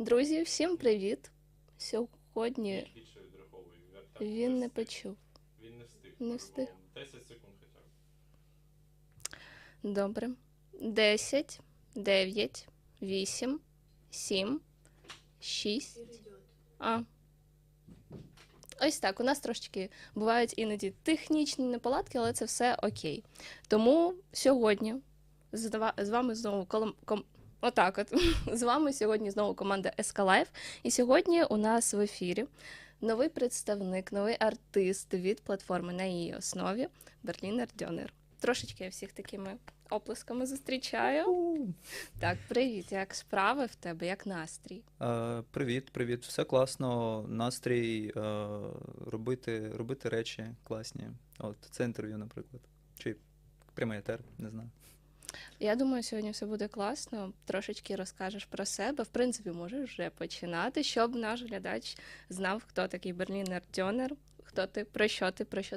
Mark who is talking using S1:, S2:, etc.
S1: Друзі, всім привіт! Сьогодні. Він не почув.
S2: Він не встиг.
S1: Не встиг.
S2: по-любому. 10 секунд хоча б.
S1: Добре. 10, 9, 8, 7, 6. А. Ось так. У нас трошечки бувають іноді технічні неполадки, але це все окей. Тому сьогодні з вами знову колом. Отак, от з вами сьогодні знову команда Life. І сьогодні у нас в ефірі новий представник, новий артист від платформи на її основі Берлінер Дьонер. Трошечки я всіх такими оплесками зустрічаю. Так, привіт, як справи в тебе, як настрій?
S3: Е, Привіт, привіт. Все класно. Настрій е, робити, робити речі класні. От це інтерв'ю, наприклад. Чи прямий етер, не знаю.
S1: Я думаю, сьогодні все буде класно. Трошечки розкажеш про себе. В принципі, можеш вже починати, щоб наш глядач знав, хто такий Берлінер Дьонер, хто ти, про що ти, про що